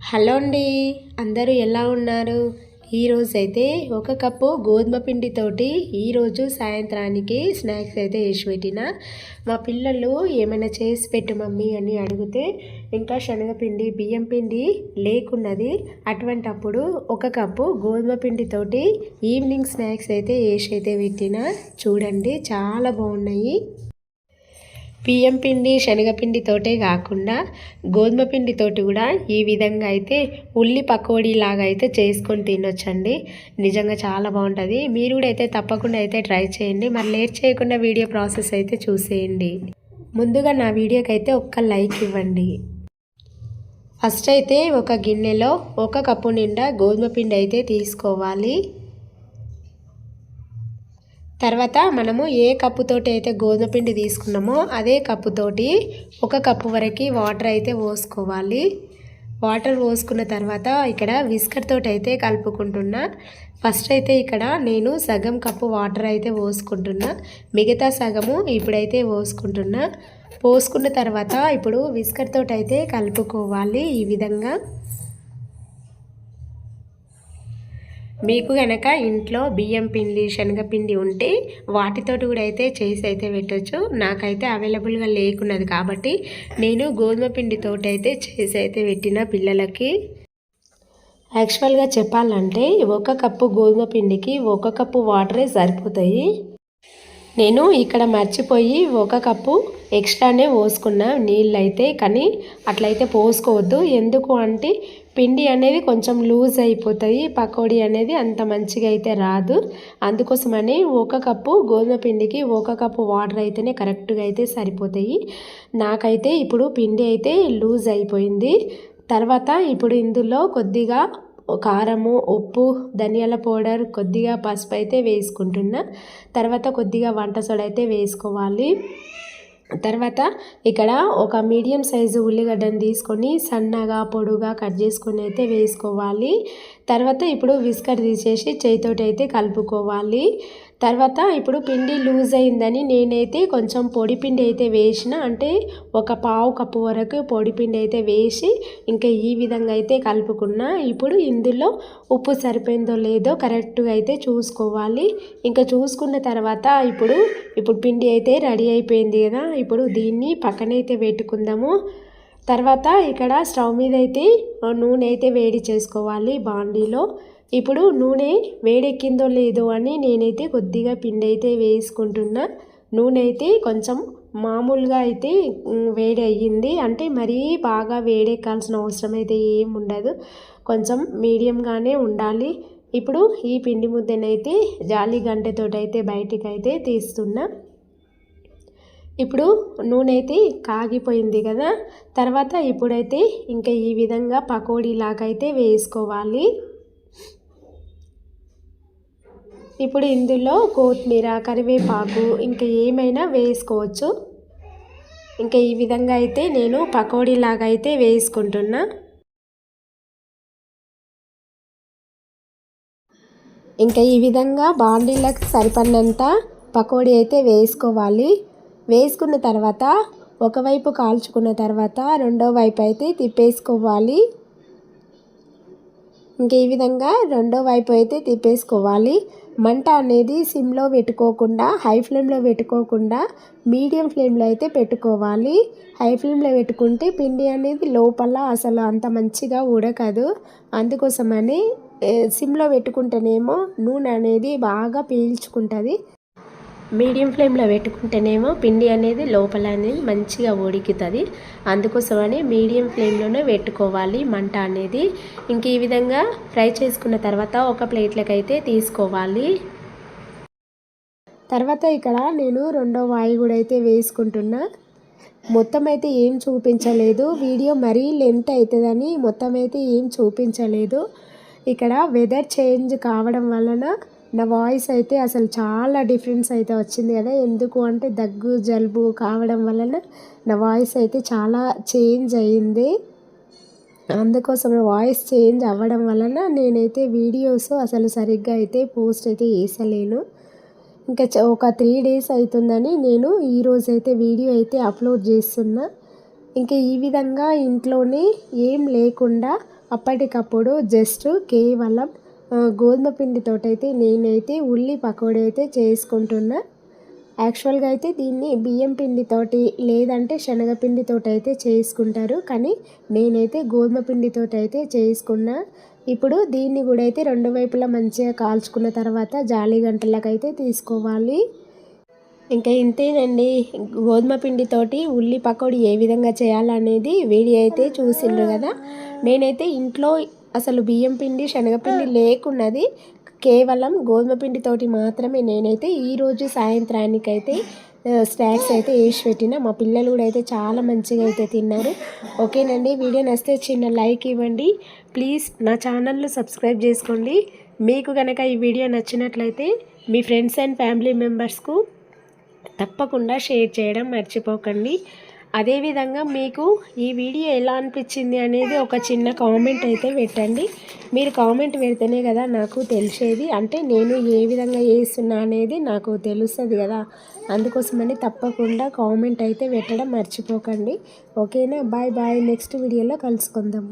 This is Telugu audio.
హలో అండి. అందరూ ఎలా ఉన్నారు? ఈరోజు అయితే ఒక కప్పు గోధుమ పిండితోటి ఈరోజు సాయంత్రానికి స్నాక్స్ అయితే వేసి పెట్టిన. మా పిల్లలు ఏమైనా చేసి పెట్టు మమ్మీ అని అడిగితే ఇంకా శనగపిండి బియ్యం పిండి లేకున్నది. అటువంటప్పుడు ఒక కప్పు గోధుమ పిండితోటి ఈవినింగ్ స్నాక్స్ అయితే వేసి అయితే పెట్టిన. చూడండి చాలా బాగున్నాయి. బియ్యం పిండి శనగపిండితోటే కాకుండా గోధుమ పిండితోటి కూడా ఈ విధంగా అయితే ఉల్లి పకోడీ లాగా అయితే చేసుకొని తినొచ్చండి. నిజంగా చాలా బాగుంటుంది. మీరు కూడా అయితే తప్పకుండా అయితే ట్రై చేయండి. మరి లేట్ చేయకుండా వీడియో ప్రాసెస్ అయితే చూసేయండి. ముందుగా నా వీడియోకి అయితే ఒక్క లైక్ ఇవ్వండి. ఫస్ట్ అయితే ఒక గిన్నెలో ఒక కప్పు నిండా గోధుమ పిండి అయితే తీసుకోవాలి. తర్వాత మనము ఏ కప్పుతోటి అయితే గోధుమ పిండి తీసుకున్నామో అదే కప్పుతోటి ఒక కప్పు వరకు వాటర్ అయితే పోసుకోవాలి. వాటర్ పోసుకున్న తర్వాత ఇక్కడ విస్కర్ తోటి అయితే కలుపుకుంటున్నా. ఫస్ట్ అయితే ఇక్కడ నేను సగం కప్పు వాటర్ అయితే పోసుకుంటున్నా. మిగతా సగము ఇప్పుడైతే పోసుకుంటున్నా. పోసుకున్న తర్వాత ఇప్పుడు విస్కర్ తోటి అయితే కలుపుకోవాలి ఈ విధంగా. మీకు కనుక ఇంట్లో బియ్యం పిండి శనగపిండి ఉంటే వాటితోటి కూడా అయితే చేసి అయితే పెట్టచ్చు. నాకైతే అవైలబుల్గా లేకున్నది కాబట్టి నేను గోధుమ పిండితోటి అయితే చేసి అయితే పెట్టిన పిల్లలకి. యాక్చువల్గా చెప్పాలంటే ఒక కప్పు గోధుమ పిండికి ఒక కప్పు వాటరే సరిపోతాయి. నేను ఇక్కడ మర్చిపోయి ఒక కప్పు ఎక్స్ట్రానే పోసుకున్న నీళ్ళు అయితే కానీ అట్లయితే పోసుకోవద్దు. ఎందుకు అంటే పిండి అనేది కొంచెం లూజ్ అయిపోతాయి. పకోడీ అనేది అంత మంచిగా అయితే రాదు. అందుకోసమని ఒక కప్పు గోధుమ పిండికి ఒక కప్పు వాటర్ అయితేనే కరెక్ట్గా అయితే సరిపోతాయి. నాకైతే ఇప్పుడు పిండి అయితే లూజ్ అయిపోయింది. తర్వాత ఇప్పుడు ఇందులో కొద్దిగా కారము ఉప్పు ధనియాల పౌడర్ కొద్దిగా పసుపు అయితే వేసుకుంటున్నా. తర్వాత కొద్దిగా వంట సోడ అయితే వేసుకోవాలి. తర్వాత ఇక్కడ ఒక మీడియం సైజు ఉల్లిగడ్డను తీసుకొని సన్నగా పొడుగా కట్ చేసుకొని అయితే వేసుకోవాలి. తర్వాత ఇప్పుడు విస్కర్ తీసేసి చేతితోటి అయితే కలుపుకోవాలి. తర్వాత ఇప్పుడు పిండి లూజ్ అయిందని నేనైతే కొంచెం పొడి పిండి అయితే వేసిన అంటే ఒక పావు కప్పు వరకు పొడి పిండి అయితే వేసి ఇంకా ఈ విధంగా అయితే కలుపుకున్నా. ఇప్పుడు ఇందులో ఉప్పు సరిపోయిందో లేదో కరెక్ట్గా అయితే చూసుకోవాలి. ఇంకా చూసుకున్న తర్వాత ఇప్పుడు ఇప్పుడు పిండి అయితే రెడీ అయిపోయింది కదా ఇప్పుడు దీన్ని పక్కనైతే పెట్టుకుందాము. తర్వాత ఇక్కడ స్టవ్ మీద అయితే నూనె అయితే వేడి చేసుకోవాలి బాండీలో. ఇప్పుడు నూనె వేడెక్కిందో లేదో అని నేనైతే కొద్దిగా పిండి అయితే వేసుకుంటున్నా. నూనె అయితే కొంచెం మామూలుగా అయితే వేడి అయ్యింది అంటే మరీ బాగా వేడెక్కాల్సిన అవసరం అయితే ఏం ఉండదు. కొంచెం మీడియంగానే ఉండాలి. ఇప్పుడు ఈ పిండి ముద్దనైతే జాలి గంటెతో అయితే బయటికి అయితే తీస్తున్నా. ఇప్పుడు నూనె అయితే కాగిపోయింది కదా. తర్వాత ఇప్పుడైతే ఇంకా ఈ విధంగా పకోడీలాగా అయితే వేసుకోవాలి. ఇప్పుడు ఇందులో కొత్తిమీర కరివేపాకు ఇంకా ఏమైనా వేసుకోవచ్చు. ఇంకా ఈ విధంగా అయితే నేను పకోడీలాగా అయితే వేసుకుంటున్నా. ఇంకా ఈ విధంగా బాండీలకు సరిపడినంత పకోడీ అయితే వేసుకోవాలి. వేసుకున్న తర్వాత ఒకవైపు కాల్చుకున్న తర్వాత రెండో వైపు అయితే తిప్పేసుకోవాలి. ఇంక ఈ విధంగా రెండో వైపు అయితే తిప్పేసుకోవాలి. మంట అనేది సిమ్లో పెట్టుకోకుండా హై ఫ్లేమ్లో పెట్టుకోకుండా మీడియం ఫ్లేమ్లో అయితే పెట్టుకోవాలి. హై ఫ్లేమ్లో పెట్టుకుంటే పిండి అనేది లోపల అసలు అంత మంచిగా ఉడకదు. అందుకోసమని సిమ్లో పెట్టుకుంటేనేమో నూనె అనేది బాగా పీల్చుకుంటుంది. మీడియం ఫ్లేమ్లో పెట్టుకుంటేనేమో పిండి అనేది లోపల అనేది మంచిగా ఉడుకుతుంది. అందుకోసమని మీడియం ఫ్లేమ్లోనే పెట్టుకోవాలి మంట అనేది. ఇంక ఈ విధంగా ఫ్రై చేసుకున్న తర్వాత ఒక ప్లేట్లకు అయితే తీసుకోవాలి. తర్వాత ఇక్కడ నేను రెండో వాయి కూడా అయితే వేసుకుంటున్నా. మొత్తం అయితే ఏం చూపించలేదు. వీడియో మరీ లెంత్ అవుతుందని మొత్తం అయితే ఏం చూపించలేదు. ఇక్కడ వెదర్ చేంజ్ కావడం వలన నా వాయిస్ అయితే అసలు చాలా డిఫరెన్స్ అయితే వచ్చింది కదా. ఎందుకు అంటే దగ్గు జలుబు కావడం వలన నా వాయిస్ అయితే చాలా చేంజ్ అయ్యింది అందుకోసం వాయిస్ చేంజ్ అవ్వడం వలన నేనైతే వీడియోస్ అసలు సరిగ్గా అయితే పోస్ట్ అయితే వేసలేను ఇంకా ఒక త్రీ డేస్ అవుతుందని నేను ఈరోజు అయితే వీడియో అయితే అప్లోడ్ చేస్తున్నా. ఇంకా ఈ విధంగా ఇంట్లోనే ఏం లేకుండా అప్పటికప్పుడు జస్ట్ కేవలం గోధుమ పిండితోటైతే నేనైతే ఉల్లి పకోడీ అయితే చేసుకుంటున్నా. యాక్చువల్గా అయితే దీన్ని బియ్యం పిండితోటి లేదంటే శనగపిండితోటి అయితే చేసుకుంటారు. కానీ నేనైతే గోధుమ పిండితోటి అయితే చేసుకున్నా. ఇప్పుడు దీన్ని కూడా అయితే రెండు వైపులా మంచిగా కాల్చుకున్న తర్వాత జాలి గంటలకైతే తీసుకోవాలి. ఇంకా ఇంతేనండి. గోధుమ పిండితోటి ఉల్లి పకోడీ ఏ విధంగా చేయాలనేది వీడియో అయితే చూసిండ్రు కదా. నేనైతే ఇంట్లో అసలు బియ్యం పిండి శనగపిండి లేకున్నది కేవలం గోధుమ పిండితోటి మాత్రమే. నేనైతే ఈరోజు సాయంత్రానికైతే స్నాక్స్ అయితే వేసి పెట్టిన. మా పిల్లలు కూడా అయితే చాలా మంచిగా అయితే తిన్నారు. ఓకేనండి వీడియో నచ్చితే చిన్న లైక్ ఇవ్వండి. ప్లీజ్ నా ఛానల్ను సబ్స్క్రైబ్ చేసుకోండి. మీకు కనుక ఈ వీడియో నచ్చినట్లయితే మీ ఫ్రెండ్స్ అండ్ ఫ్యామిలీ మెంబర్స్కు తప్పకుండా షేర్ చేయడం మర్చిపోకండి. అదేవిధంగా మీకు ఈ వీడియో ఎలా అనిపించింది అనేది ఒక చిన్న కామెంట్ అయితే పెట్టండి. మీరు కామెంట్ పెడితేనే కదా నాకు తెలిసేది. అంటే నేను ఏ విధంగా చేస్తున్నా అనేది నాకు తెలుస్తుంది కదా. అందుకోసమని తప్పకుండా కామెంట్ అయితే పెట్టడం మర్చిపోకండి. ఓకేనా? Bye bye. నెక్స్ట్ వీడియోలో కలుసుకుందాం.